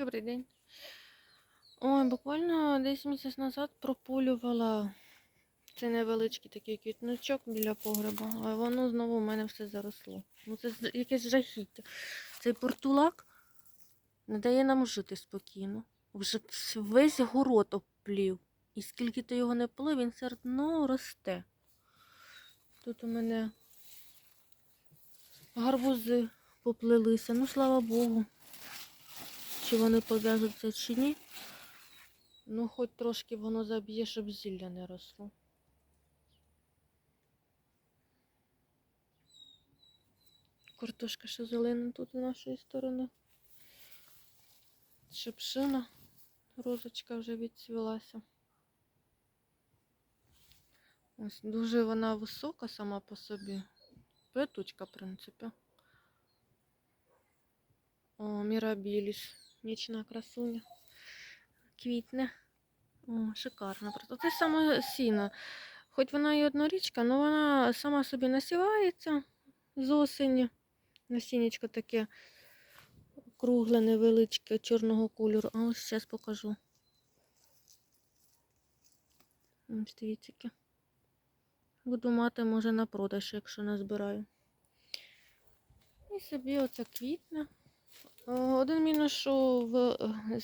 Добрий день. Ой, буквально десь місяць назад прополювала цей невеличкий такий квітничок біля погреба, а воно знову в мене все заросло. Ну це якесь жахіття. Цей портулак не дає нам жити спокійно. Вже весь город обплів. І скільки ти його не полив, він все одно росте. Тут у мене гарбузи поплилися. Ну, слава Богу. Чи вони пов'яжуться, чи ні. Ну, хоч трошки воно заб'є, щоб зілля не росло. Картошка ще зелена тут з нашої сторони. Шипшина. Розочка вже відцвілася. Ось дуже вона висока сама по собі. Петучка, в принципі. О, Мірабіліс. Нічна красуня. Квітне. О, шикарно. Просто це саме сіно. Хоч вона і однорічка, але вона сама собі насівається з осені. Насіннячко таке кругле, невеличке, чорного кольору. А ось зараз покажу. Ось дивіться. Буду мати, може, на продаж, якщо назбираю. І собі оце квітне. Е, Один мінус, що в, е,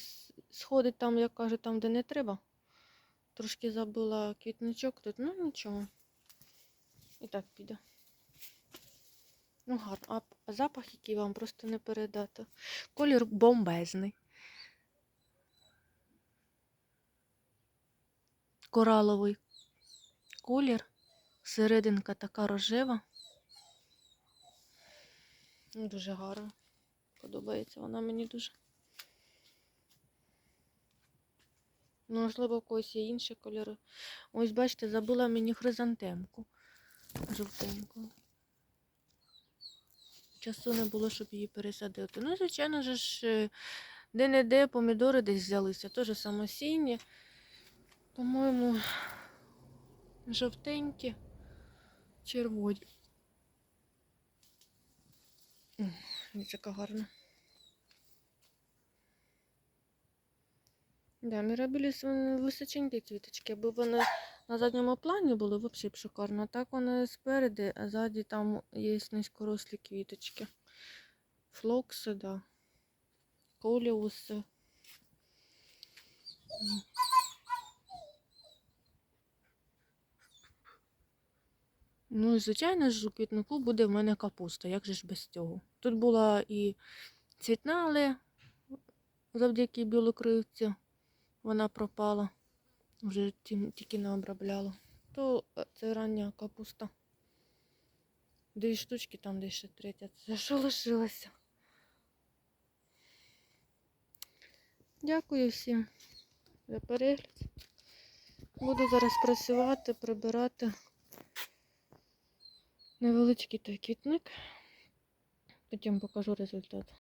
сходить там, як кажуть, там, де не треба. Трошки забула квітничок тут, ну нічого. І так піде. Ну гарно. А запах, який вам просто не передати. Колір бомбезний. Кораловий колір. Серединка така рожева. Дуже гарно. Подобається вона мені дуже. Ну, можливо, у когось є інші кольори. Ось, бачите, забула мені хризантемку. Жовтеньку. Часу не було, щоб її пересадити. Ну, звичайно ж, е, де-не-де помідори десь взялися. Теж самосінні. По-моєму, жовтенькі, червоні. Ось яка гарна. Да, Мірабіліс височенькі квіточки, аби вони на задньому плані були взагалі б шикарно. Так вони спереди, а ззаді там є низькорослі квіточки. Флокси, да. Коліуси. Ну і звичайно ж у квітнику буде в мене капуста, як же ж без цього. Тут була і цвітна, але завдяки білокривці вона пропала. Вже тільки не обробляла. То е, це рання капуста. Дві штучки, там десь ще третя. Це що лишилося? Дякую всім за перегляд. Буду зараз працювати, прибирати невеличкий той квітник. Потім покажу результат.